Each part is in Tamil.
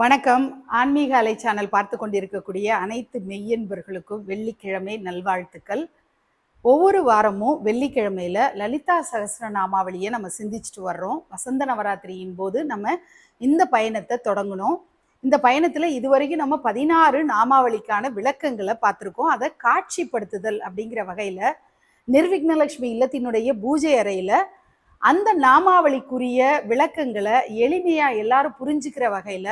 வணக்கம். ஆன்மீக அலை சேனல் பார்த்து கொண்டிருக்கக்கூடிய அனைத்து மெய்யன்பர்களுக்கும் வெள்ளிக்கிழமை நல்வாழ்த்துக்கள். ஒவ்வொரு வாரமும் வெள்ளிக்கிழமையில லலிதா சகஸ்ரநாமாவளியை நம்ம சிந்திச்சுட்டு வர்றோம். வசந்த நவராத்திரியின் போது நம்ம இந்த பயணத்தை தொடங்கணும். இந்த பயணத்தில் இதுவரைக்கும் நம்ம பதினாறு நாமாவளிக்கான விளக்கங்களை பார்த்துருக்கோம். அதை காட்சிப்படுத்துதல் அப்படிங்கிற வகையில் நிர்விக்னலட்சுமி இல்லத்தினுடைய பூஜை அறையில் அந்த நாமாவளிக்குரிய விளக்கங்களை எளிமையாக எல்லாரும் புரிஞ்சுக்கிற வகையில்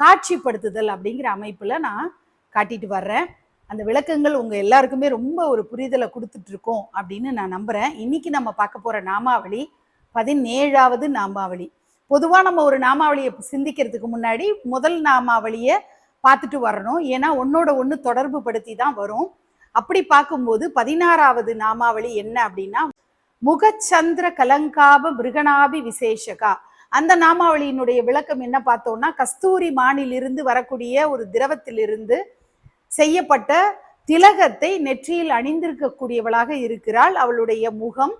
காட்சிப்படுத்துதல் அப்படிங்கிற அமைப்பில் நான் காட்டிட்டு வர்றேன். அந்த விளக்கங்கள் உங்கள் எல்லாருக்குமே ரொம்ப ஒரு புரிதலை கொடுத்துட்டு இருக்கோம் அப்படின்னு நான் நம்புகிறேன் இன்னைக்கு நம்ம பார்க்க போகிற நாமாவளி பதினேழாவது நாமாவளி. பொதுவாக நம்ம ஒரு நாமாவளியை சிந்திக்கிறதுக்கு முன்னாடி முதல் நாமாவளியை பார்த்துட்டு வரணும். ஏன்னா ஒன்னோட ஒன்று தொடர்பு படுத்தி தான் வரும். அப்படி பார்க்கும்போது பதினாறாவது நாமாவளி என்ன அப்படின்னா முகச்சந்திர கலங்காப மிருகனாபி விசேஷகா. அந்த நாமாவளியினுடைய விளக்கம் என்ன பார்த்தோம்னா கஸ்தூரி மானிலிருந்து வரக்கூடிய ஒரு திரவத்திலிருந்து செய்யப்பட்ட திலகத்தை நெற்றியில் அணிந்திருக்கக்கூடியவளாக இருக்கிறாள். அவளுடைய முகம்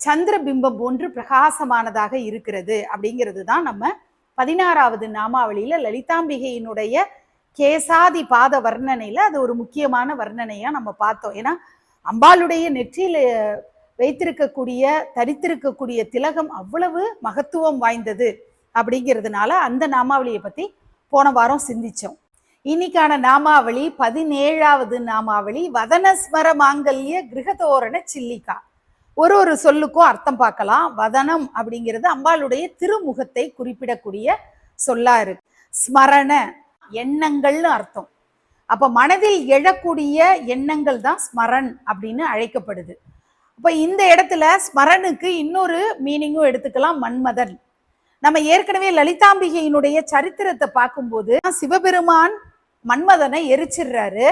சந்திர பிம்பம் போன்று பிரகாசமானதாக இருக்கிறது. அப்படிங்கிறது தான் நம்ம பதினாறாவது நாமாவளியில லலிதாம்பிகையினுடைய கேசாதி பாத வர்ணனையில அது ஒரு முக்கியமான வர்ணனையா நம்ம பார்த்தோம். ஏன்னா அம்பாளுடைய நெற்றியில வைத்திருக்கக்கூடிய தரித்திருக்கக்கூடிய திலகம் அவ்வளவு மகத்துவம் வாய்ந்தது அப்படிங்கிறதுனால அந்த நாமாவளியை பற்றி போன வாரம் சிந்திச்சோம். இன்னைக்கான நாமாவளி பதினேழாவது நாமாவளி வதனஸ்மர மாங்கல்ய கிரகதோரண சில்லிக்கா. ஒரு ஒரு சொல்லுக்கும் அர்த்தம் பார்க்கலாம். வதனம் அப்படிங்கிறது அம்பாளுடைய திருமுகத்தை குறிப்பிடக்கூடிய சொல்லா இருக்கு. ஸ்மரண எண்ணங்கள்னு அர்த்தம். அப்போ மனதில் எழக்கூடிய எண்ணங்கள் தான் ஸ்மரன் அப்படின்னு அழைக்கப்படுது. இப்போ இந்த இடத்துல ஸ்மரனுக்கு இன்னொரு மீனிங்கும் எடுத்துக்கலாம் மன்மதன் நம்ம ஏற்கனவே லலிதாம்பிகையினுடைய சரித்திரத்தை பார்க்கும்போது சிவபெருமான் மன்மதனை எரிச்சிடுறாரு.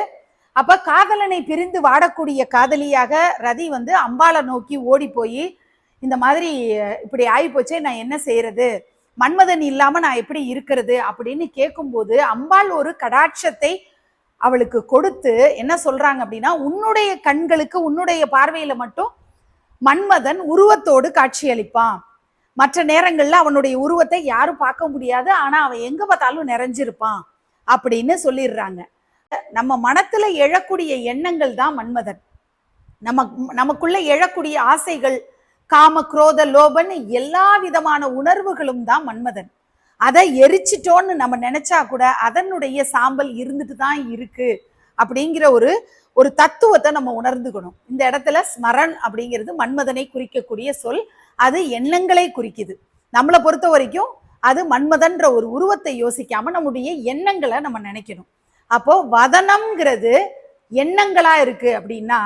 அப்ப காதலனை பிரிந்து வாடக்கூடிய காதலியாக ரதி வந்து அம்பாளை நோக்கி ஓடி போய் இந்த மாதிரி இப்படி ஆகி போச்சே நான் என்ன செய்யறது? மன்மதன் இல்லாம நான் எப்படி இருக்கிறது? அப்படின்னு கேட்கும்போது அம்பாள் ஒரு கடாட்சத்தை அவளுக்கு கொடுத்து என்ன சொல்றாங்க அப்படின்னா உன்னுடைய கண்களுக்கு உன்னுடைய பார்வையில மட்டும் மன்மதன் உருவத்தோடு காட்சியளிப்பான். மற்ற நேரங்களில் அவனுடைய உருவத்தை யாரும் பார்க்க முடியாது. ஆனால் அவன் எங்கே பார்த்தாலும் நிறைஞ்சிருப்பான் அப்படின்னு சொல்லிடுறாங்க. நம்ம மனத்தில் எழக்கூடிய எண்ணங்கள் தான் மன்மதன். நம்ம நமக்குள்ள எழக்கூடிய ஆசைகள் காம குரோத லோபன்னு எல்லா விதமான உணர்வுகளும் தான் மன்மதன். அதை எரிச்சிட்டோன்னு நம்ம நினைச்சா கூட அதனுடைய சாம்பல் இருந்துட்டு தான் இருக்கு அப்படிங்கிற ஒரு ஒரு தத்துவத்தை நம்ம உணர்ந்துக்கணும். இந்த இடத்துல ஸ்மரன் அப்படிங்கிறது மன்மதனை குறிக்கக்கூடிய சொல். அது எண்ணங்களை குறிக்குது. நம்மளை பொறுத்த வரைக்கும் அது மன்மதன்ற ஒரு உருவத்தை யோசிக்காம நம்முடைய எண்ணங்களை நம்ம நினைக்கணும். அப்போ வதனம்ங்கிறது எண்ணங்களா இருக்கு அப்படின்னா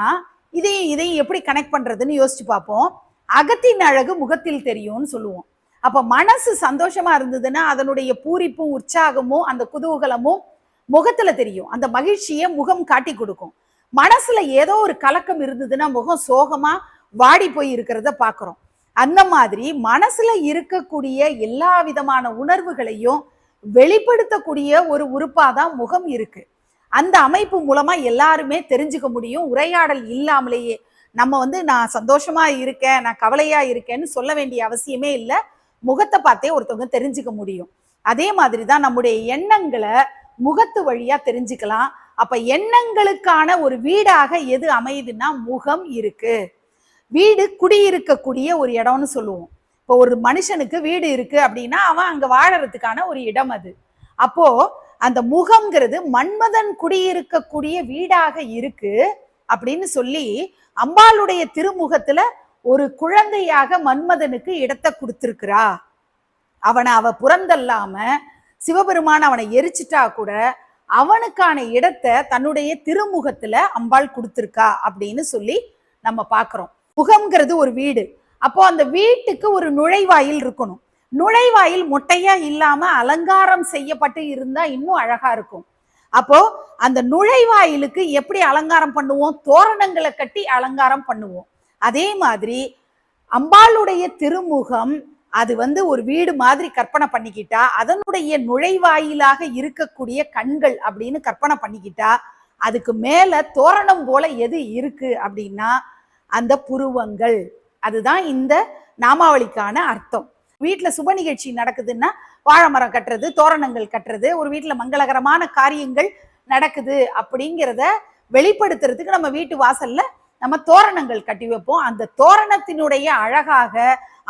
இதையும் இதையும் எப்படி கனெக்ட் பண்றதுன்னு யோசிச்சு பார்ப்போம். அகத்தின் அழகு முகத்தில் தெரியும்னு சொல்லுவோம். அப்ப மனசு சந்தோஷமா இருந்ததுன்னா அதனுடைய பூரிப்பும் உற்சாகமும் அந்த குதூகலமும் முகத்துல தெரியும். அந்த மகிழ்ச்சியை முகம் காட்டி கொடுக்கும். மனசுல ஏதோ ஒரு கலக்கம் இருந்ததுன்னா முகம் சோகமா வாடி போய் இருக்கிறத பாக்குறோம். அந்த மாதிரி மனசுல இருக்கக்கூடிய எல்லா விதமான உணர்வுகளையும் வெளிப்படுத்தக்கூடிய ஒரு உறுப்பாதான் முகம் இருக்கு. அந்த அமைப்பு மூலமா எல்லாருமே தெரிஞ்சுக்க முடியும். உரையாடல் இல்லாமலேயே நம்ம வந்து நான் சந்தோஷமா இருக்கேன் நான் கவலையா இருக்கேன்னு சொல்ல வேண்டிய அவசியமே இல்லை. முகத்தை பார்த்தே ஒருத்தவங்க தெரிஞ்சுக்க முடியும். அதே மாதிரி தான் நம்முடைய எண்ணங்களை முகத்து வழியா தெரிஞ்சுக்கலாம். அப்ப எண்ணங்களுக்கான ஒரு வீடாக எது அமையுதுன்னா முகம் இருக்கு. வீடு குடியிருக்கக்கூடிய ஒரு இடம்னு சொல்லுவோம். இப்போ ஒரு மனுஷனுக்கு வீடு இருக்கு அப்படின்னா அவன் அங்க வாழறதுக்கான ஒரு இடம் அது. அப்போ அந்த முகம்ங்கிறது மன்மதன் குடியிருக்கக்கூடிய வீடாக இருக்கு அப்படின்னு சொல்லி அம்பாளுடைய திருமுகத்துல ஒரு குழந்தையாக மன்மதனுக்கு இடத்தை கொடுத்திருக்கிறா. அவனை அவ புறந்தல்லாம சிவபெருமான் அவனை எரிச்சிட்டா கூட அவனுக்கான இடத்தை தன்னுடைய திருமுகத்துல அம்பாள் கொடுத்துருக்கா அப்படின்னு சொல்லி நம்ம பார்க்குறோம் முகம்ங்கிறது ஒரு வீடு. அப்போ அந்த வீட்டுக்கு ஒரு நுழைவாயில் இருக்கணும். நுழைவாயில் மொட்டையா இல்லாம அலங்காரம் செய்யப்பட்டு இருந்தா இன்னும் அழகா இருக்கும். அப்போ அந்த நுழைவாயிலுக்கு எப்படி அலங்காரம் பண்ணுவோம்? தோரணங்களை கட்டி அலங்காரம் பண்ணுவோம். அதே மாதிரி அம்பாளுடைய திருமுகம் அது வந்து ஒரு வீடு மாதிரி கற்பனை பண்ணிக்கிட்டா அதனுடைய நுழைவாயிலாக இருக்கக்கூடிய கண்கள் அப்படின்னு கற்பனை பண்ணிக்கிட்டா அதுக்கு மேல தோரணம் போல எது இருக்கு அப்படின்னா அந்த புருவங்கள். அதுதான் இந்த நாமாவளிக்கான அர்த்தம். வீட்டில் சுப நிகழ்ச்சி நடக்குதுன்னா வாழை மரம் கட்டுறது தோரணங்கள் கட்டுறது ஒரு வீட்டில் மங்களகரமான காரியங்கள் நடக்குது அப்படிங்கிறத வெளிப்படுத்துறதுக்கு நம்ம வீட்டு வாசல்ல நம்ம தோரணங்கள் கட்டி வைப்போம். அந்த தோரணத்தினுடைய அழகாக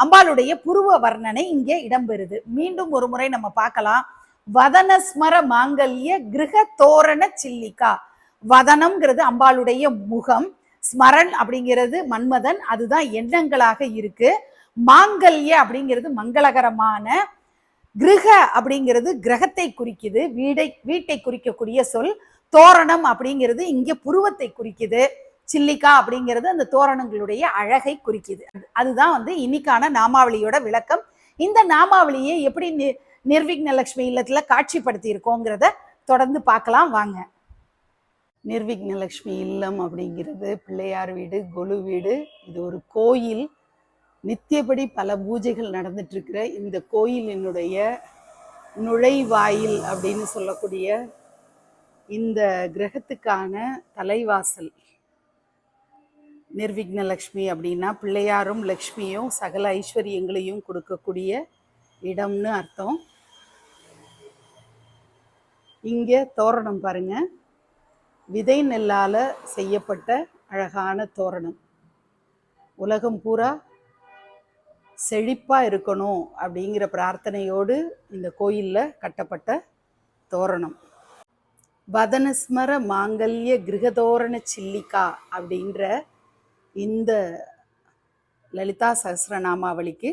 அம்பாளுடைய புருவ வர்ணனை இங்கே இடம்பெறுது. மீண்டும் ஒரு முறை நம்ம பார்க்கலாம். வதனஸ்மர மாங்கல்ய கிரக தோரண சில்லிகா. வதனம்ங்கிறது அம்பாளுடைய முகம். ஸ்மரன் அப்படிங்கிறது மன்மதன். அதுதான் எண்ணங்களாக இருக்கு. மாங்கல்ய அப்படிங்கிறது மங்களகரமான. கிரக அப்படிங்கிறது கிரகத்தை குறிக்குது. வீடை வீட்டை குறிக்கக்கூடிய சொல். தோரணம் அப்படிங்கிறது இங்கே புருவத்தை குறிக்குது. சில்லிக்கா அப்படிங்கிறது அந்த தோரணங்களுடைய அழகை குறிக்கிது. அதுதான் வந்து இன்னைக்கான நாமாவளியோட விளக்கம். இந்த நாமாவளியை எப்படி நி- நிர்விக்னலட்சுமி இல்லத்தில் காட்சிப்படுத்தி இருக்கோங்கிறத தொடர்ந்து பார்க்கலாம். வாங்க. நிர்விக்னலட்சுமி இல்லம் அப்படிங்கிறது பிள்ளையார் வீடு கொலு வீடு. இது ஒரு கோயில். நித்தியபடி பல பூஜைகள் நடந்துட்டு இருக்கிற இந்த கோயிலினுடைய நுழைவாயில் அப்படின்னு சொல்லக்கூடிய இந்த கிரகத்துக்கான தலைவாசல். நிர்விக்னலக்ஷ்மி அப்படின்னா பிள்ளையாரும் லக்ஷ்மியும் சகல ஐஸ்வர்யங்களையும் கொடுக்கக்கூடிய இடம்னு அர்த்தம். இங்கே தோரணம் பாருங்க. விதை நெல்லால் செய்யப்பட்ட அழகான தோரணம். உலகம் பூரா செழிப்பாக இருக்கணும் அப்படிங்கிற பிரார்த்தனையோடு இந்த கோயிலில் கட்டப்பட்ட தோரணம். வதனஸ்மர மாங்கல்ய கிரகதோரண சில்லிக்கா அப்படின்ற இந்த லலிதா சஹசிரநாமாவளிக்கு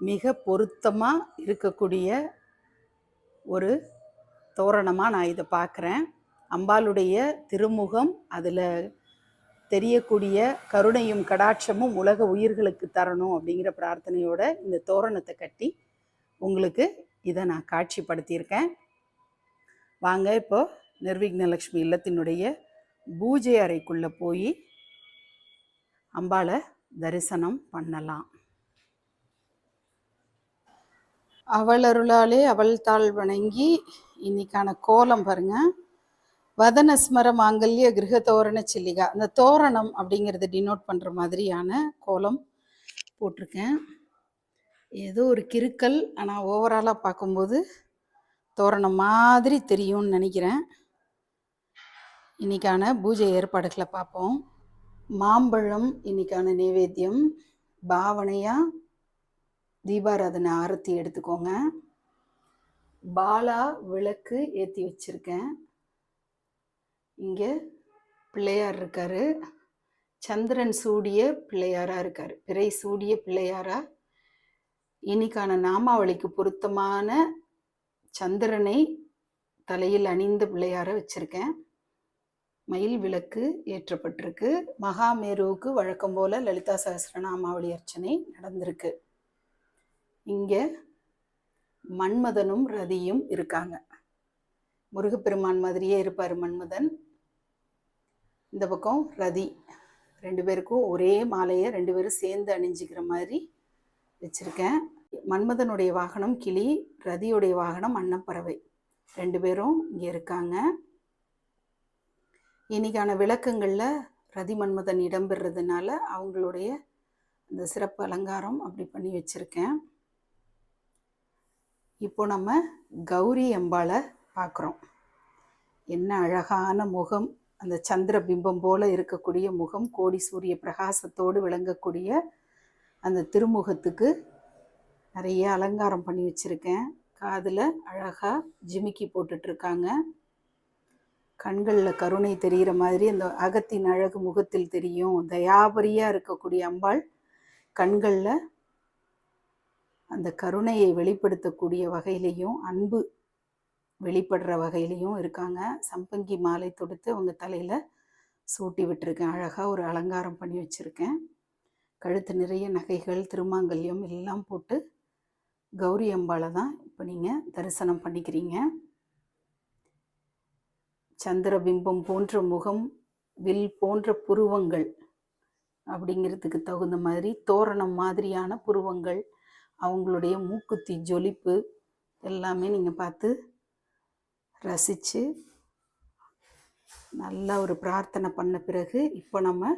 மிக பொருத்தமாக இருக்கக்கூடிய ஒரு தோரணமாக நான் இதை பார்க்குறேன். அம்பாளுடைய திருமுகம் அதில் தெரியக்கூடிய கருணையும் கடாட்சமும் உலக உயிர்களுக்கு தரணும் அப்படிங்கிற பிரார்த்தனையோட இந்த தோரணத்தை கட்டி உங்களுக்கு இதை நான் காட்சிப்படுத்தியிருக்கேன். வாங்க இப்போ நிர்விக்னலக்ஷ்மி இல்லத்தினுடைய பூஜை அறைக்குள்ளே போய் அம்பாளை தரிசனம் பண்ணலாம். அவள் அருளாலே அவள் தாள் வணங்கி இன்னைக்கான கோலம் பாருங்க. வதனஸ்மர மாங்கல்ய கிரக தோரண சில்லிகா. அந்த தோரணம் அப்படிங்கிறத டினோட் பண்ணுற மாதிரியான கோலம் போட்டிருக்கேன். ஏதோ ஒரு கிறுக்கல் ஆனால் ஓவராலாக பார்க்கும்போது தோரணம் மாதிரி தெரியும்னு நினைக்கிறேன். இன்னைக்கான பூஜை ஏற்பாடுகளை பார்ப்போம். மாம்பழம் இன்னைக்கான நைவேத்தியம். பாவனையா? தீபாராதனை ஆரத்தி எடுத்துக்கோங்க. பாலா விளக்கு ஏற்றி வச்சிருக்கேன். இங்கே பிள்ளையார் இருக்காரு. சந்திரன் சூடிய பிள்ளையாரா இருக்காரு. பிறை சூடிய பிள்ளையாரா? இன்னைக்கான நாமாவளிக்கு பொருத்தமான சந்திரனை தலையில் அணிந்த பிள்ளையார வச்சிருக்கேன். மயில் விளக்கு ஏற்றப்பட்டிருக்கு. மகாமேருவுக்கு வழக்கம் போல லலிதா சகசிரநாமாவளி அர்ச்சனை நடந்திருக்கு. இங்கே மன்மதனும் ரதியும் இருக்காங்க. முருகப்பெருமான் மாதிரியே இருப்பார் மன்மதன். இந்த பக்கம் ரதி. ரெண்டு பேருக்கும் ஒரே மாலையை ரெண்டு பேரும் சேர்ந்து அணிஞ்சிக்கிற மாதிரி வச்சுருக்கேன். மன்மதனுடைய வாகனம் கிளி ரதியுடைய வாகனம் அன்னப்பறவை. ரெண்டு பேரும் இங்கே இருக்காங்க. இன்னைக்கான விளக்கங்களில் ரதி மன்மதன் இடம்பெறதுனால அவங்களுடைய அந்த சிறப்பு அலங்காரம் அப்படி பண்ணி வச்சுருக்கேன். இப்போ நம்ம கௌரி அம்பாளை பார்க்குறோம் என்ன அழகான முகம் அந்த சந்திர பிம்பம் போல இருக்கக்கூடிய முகம் கோடி சூரிய பிரகாசத்தோடு விளங்கக்கூடிய அந்த திருமுகத்துக்கு நிறைய அலங்காரம் பண்ணி வச்சுருக்கேன். காதில் அழகாக ஜிமிக்கி போட்டுட்ருக்காங்க கண்களில் கருணை தெரிகிற மாதிரி அந்த அகத்தின் அழகு முகத்தில் தெரியும். தயாபரியாக இருக்கக்கூடிய அம்பாள் கண்களில் அந்த கருணையை வெளிப்படுத்தக்கூடிய வகையிலையும் அன்பு வெளிப்படுற வகையிலையும் இருக்காங்க. சம்பங்கி மாலை தொடுத்து அவங்க தலையில் சூட்டி விட்டுருக்கேன். அழகாக ஒரு அலங்காரம் பண்ணி வச்சுருக்கேன். கழுத்து நிறைய நகைகள் திருமாங்கல்யம் எல்லாம் போட்டு கௌரி அம்பாளை தான் இப்போ நீங்கள் தரிசனம் பண்ணிக்கிறீங்க. சந்திரபிம்பம் போன்ற முகம் வில் போன்ற புருவங்கள் அப்படிங்கிறதுக்கு தகுந்த மாதிரி தோரணம் மாதிரியான புருவங்கள் அவங்களுடைய மூக்குத்தி ஜொலிப்பு எல்லாமே நீங்கள் பார்த்து ரசித்து நல்லா ஒரு பிரார்த்தனை பண்ண பிறகு இப்போ நம்ம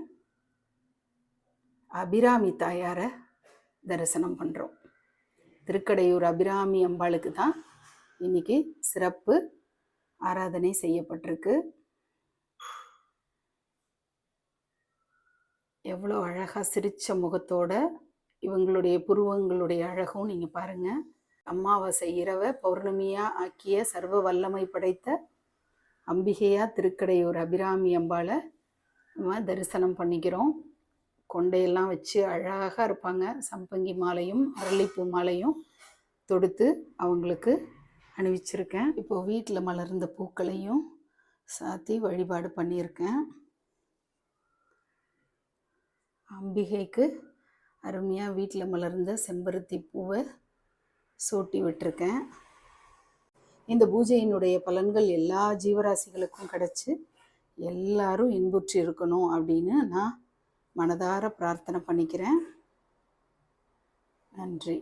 அபிராமி தாயாரை தரிசனம் பண்ணுறோம் திருக்கடையூர் அபிராமி அம்பாளுக்கு தான் இன்னைக்கு சிறப்பு ஆராதனை செய்யப்பட்டிருக்கு. எவ்வளோ அழகாக சிரித்த முகத்தோட இவங்களுடைய புருவங்களுடைய அழகும் நீங்கள் பாருங்கள் அம்மாவாசை இரவை பௌர்ணமியாக ஆக்கிய சர்வ வல்லமை படைத்த அம்பிகையா திருக்கடையூர் அபிராமி அம்பாவை நம்ம தரிசனம் பண்ணிக்கிறோம். கொண்டையெல்லாம் வச்சு அழகாக இருப்பாங்க. சம்பங்கி மாலையும் அரளிப்பூ மாலையும் தொடுத்து அவங்களுக்கு அணிவிச்சிருக்கேன். இப்போ வீட்டில் மலர்ந்த பூக்களையும் சாத்தி வழிபாடு பண்ணியிருக்கேன். அம்பிகைக்கு அருமையாக வீட்டில் மலர்ந்த செம்பருத்தி பூவை சூட்டி விட்டுருக்கேன். இந்த பூஜையினுடைய பலன்கள் எல்லா ஜீவராசிகளுக்கும் கிடச்சி எல்லாரும் இன்புற்று இருக்கணும் அப்படின்னு நான் மனதார பிரார்த்தனை பண்ணிக்கிறேன். நன்றி.